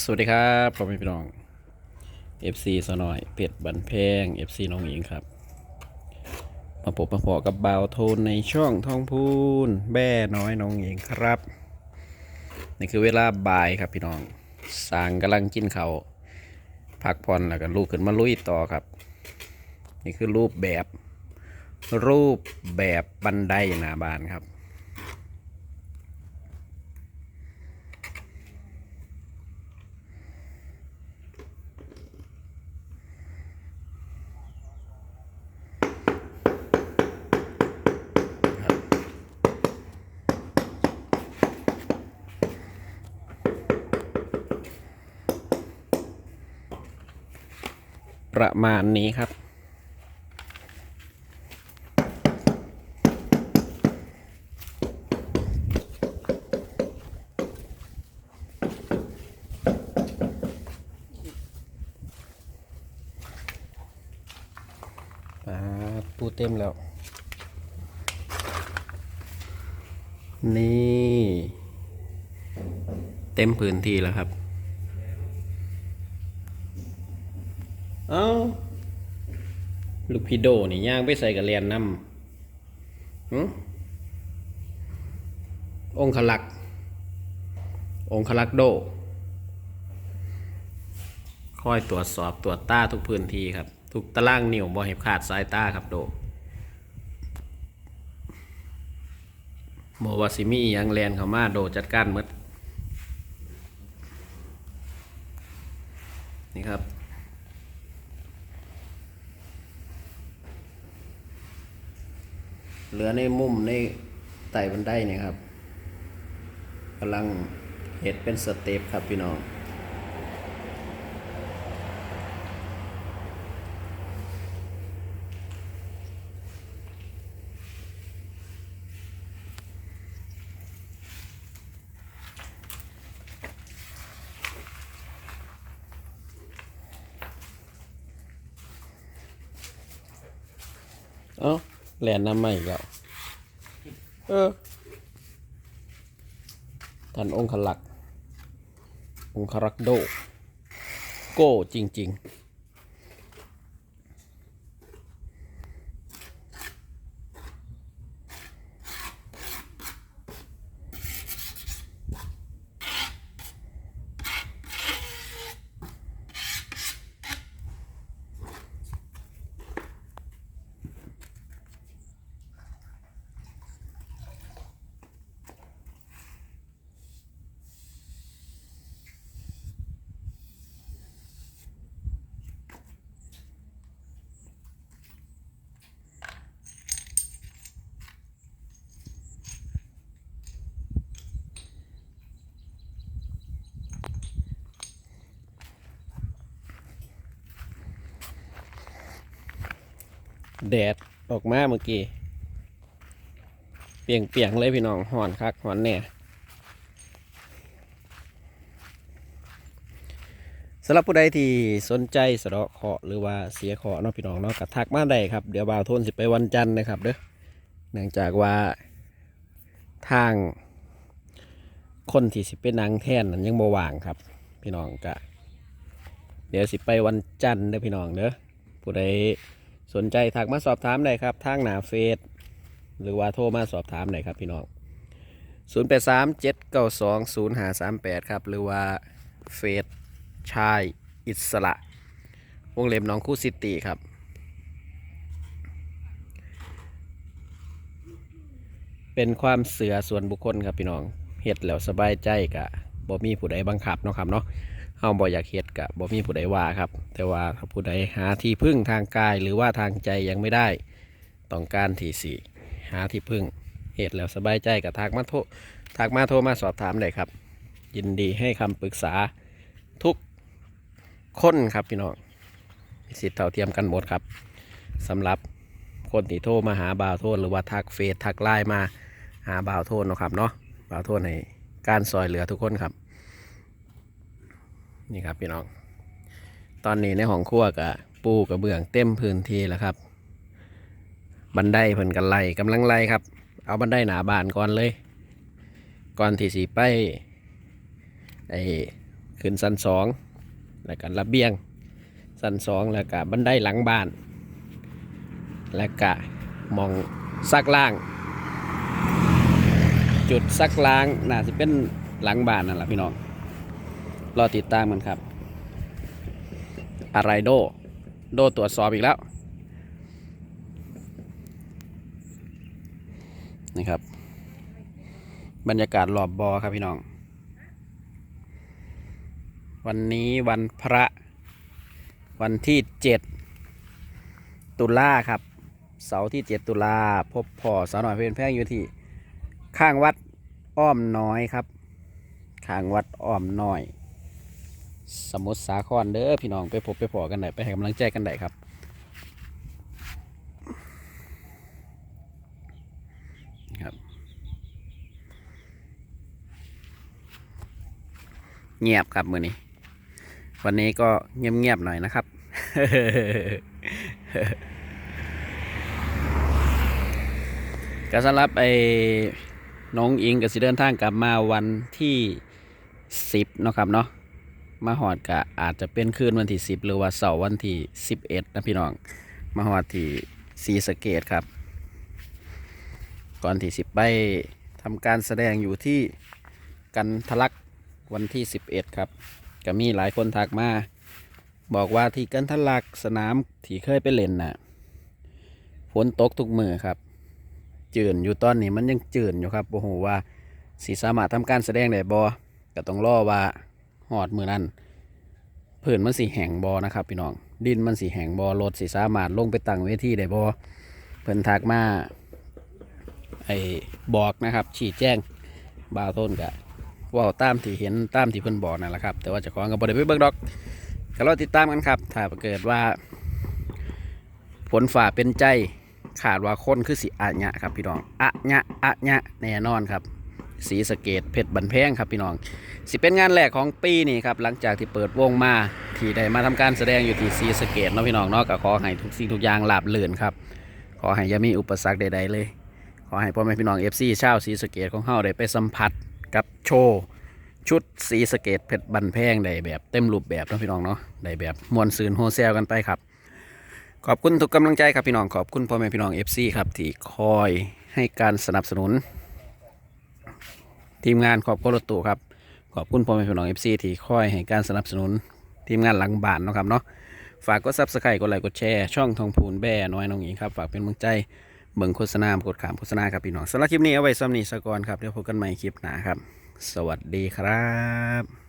สวัสดีครับพ่อแม่พี่น้อง FC สนอยเป็ดบันแพง FC น้องหญิงครับ มาพบมาพอกับบ่าวโทนในช่องทองพูนแบ่น้อยน้องหญิงครับ นี่คือเวลาบ่ายครับพี่น้องสางกำลังกินเขาวพักผ่อนแล้วก็ลูกขึ้นมาลุยต่อครับ นี่คือรูปแบบ รูปแบบบันไดหน้าบ้านครับ ประมาณนี้ครับ ปูเต็มแล้ว นี่ เต็มพื้นที่แล้วครับ เอ้าลูกพี่โดนี่ย่างไปใส่กับเรียนนำหึองคลักษ์องคลักษ์โด คอยตรวจสอบตรวจตาทุกพื้นที่ครับ ทุกตารางนิ้วบ่ให้ขาดสายตาครับโดบว่าสิมียังแลนเข้ามาโดจัดการมดนี่ครับ เหลือในมุมในไต่บันไดเนี่ยครับกำลังเห็ดเป็นสเต็ปครับพี่น้องเอ้า แลนน้ำใหม่อีกแล้วเออท่านองค์ขลัก องค์ขลักโด โก้จริง ๆ แดดออกมาเมื่อกี้ เปียงเปียงๆเลยพี่น้องหอนคักหอนแน่สำหรับผู้ใดที่สนใจสะเดาะเคาะหรือว่าเสียเคาะเนาะพี่น้องเนาะก็ทักมาได้ครับ เดี๋ยวบ่าวโทนสิไปวันจันทร์นะครับเด้อเนื่องจากว่าทางคนที่สิไปนางแท่นนั้นยังบว่างครับ พี่น้องก็เดี๋ยวสิไปวันจันทร์เด้อพี่น้องเด้อผู้ใด สนใจทักมาสอบถามได้ครับ ทางหนาเฟซหรือว่าโทรมาสอบถามได้ครับพี่น้อง 0 8 3 7 9 2 0 5 3 8 ครับ หรือว่าเฟซชายอิสระ วงเล็บน้องคู่ซิตี้ครับเป็นความเสือส่วนบุคคลครับพี่น้องเฮ็ดแล้วสบายใจกะ บ่มีผู้ใดบังคับเนาะครับเนาะเฮาบ่อยากเฮ็ดกะบ่มีผู้ใดว่าครับ แต่ว่าถ้าผู้ใดหาที่พึ่งทางกายหรือว่าทางใจยังไม่ได้ต้องการที่สิหาที่พึ่งเฮ็ดแล้วสบายใจก็ทักมาโททักมาโทรมาสอบถามได้ครับ ยินดีให้คำปรึกษาทุกคนครับพี่น้องมีสิทธิ์เท่าเทียมกันหมดครับสำหรับคนที่โทรมาหาบ่าวโทษหรือว่าทักเฟซทักไลน์มาหาบ่าวโทษนะครับเนาะบ่าวโทษใน การซอยเหลือทุกคนครับ นี่ครับพี่น้อง ตอนนี้ในห้องครัวกับปูกระเบื้องเต็มพื้นที่แล้วครับ บันไดเพิ่นกันไล่กำลังไล่ครับ เอาบันไดหนาบานก่อนเลย ก่อนที่สีไปไอ้ขึ้นสันสองแล้วก็ระเบียง สันสองแล้วก็บันไดหลังบ้าน แล้วก็มองซักล่าง จุดซักล้างน่าจะเป็นหลังบ้านนั่นแหละพี่น้อง รอติดตามกันครับ อะไรโด โดตรวจสอบอีกแล้ว นี่ครับ บรรยากาศรอบบอครับพี่น้อง วันนี้วันพระ วันที่7ตุลาครับ เสาร์ที่7ตุลาพบพ่อสาวหน่อยเพลินแพงอยู่ที่ ข้างวัดอ้อมน้อยครับ ข้างวัดอ้อมน้อย สมุทรสาครเด้อพี่น้องไปพบไปพอกันได้ไปให้กำลังใจกันได้ครับครับเงียบครับมือนี้ วันนี้ก็เงียบๆหน่อยนะครับ ก็สำหรับไอ น้องอิงกับสิเดินทางกลับมาวันที่สิบเนาะครับเนาะมาหอดกะอาจจะเป็นคืนวันที่สิบหรือว่าเสาร์วันที่สิบเอ็ดนะพี่น้องมาหอดที่สีสเกตครับ ก่อนที่สิบไปทำการแสดงอยู่ที่กันทะลักวันที่สิบเอ็ดครับก็มีหลายคนทักมาบอกว่าที่กันทะลักสนามที่เคยไปเล่นน่ะฝนตกทุกมือครับ จืนอยู่ตอนนี้มันยังจืนอยู่ครับโอ้โหว่าสีสามารถทำการแสดงได้บอก็ต้องรอว่าหอดมือนั้นพื้นมันสีแห้งบอนะครับพี่น้องดินมันสีแห้งบอรถสีสามารถลงไปตั้งเวทีได้บอเพิ่อนทักมาไอ้บอกนะครับฉีดแจ้งบ่าวต้นกะว่าตามที่เห็นตามที่เพิ่อนบอกนั่นแหละครับแต่ว่าจะของกับบริเวณเบิกดอกก็รอติดตามกันครับ ถ้าเกิดว่าฝนฝ่าเป็นใจ ขาดว่าคนคือสิอะญะครับพี่น้องอะญะอะญะแน่นอนครับสีสเกตเพชรบันแพงครับพี่น้อง สิเป็นงานแรกของปีนี้ครับหลังจากที่เปิดวงมาที่ได้มาทำการแสดงอยู่ที่สีสเกตเนาะพี่น้องเนาะก็ขอให้ทุกสิ่งทุกอย่างราบรื่นครับขอให้ย่ามีอุปสรรคใดๆเลย ขอให้พ่อแม่พี่น้องเอฟซีชาวสีสเกตของเฮาได้ไปสัมผัสกับโชว์ชุดสีสเกตเพชรบันแพงได้แบบเต็มรูปแบบเนาะพี่น้องเนาะได้แบบมวนซืนโฮเซลกันไปครับ ขอบคุณทุกกำลังใจครับพี่น้องขอบคุณพ่อแม่พี่น้อง FC ครับที่คอยให้การสนับสนุน ทีมงานขอบคุณรถตู้ครับขอบคุณพ่อแม่พี่น้อง FC ที่คอยให้การสนับสนุนทีมงานหลังบ้านนะครับเนาะฝากกดซับสไครต์กดไลค์กดแชร์ช่องทองพูนแบ่น้อยน้องหญิงครับฝากเป็นกำลังใจเบิ่งโฆษณากดขามโฆษณาครับพี่น้องสำหรับคลิปนี้เอาไว้ซ้ำนี้สะก่อนครับเดี๋ยวพบกันใหม่คลิปหน้าครับ สวัสดีครับ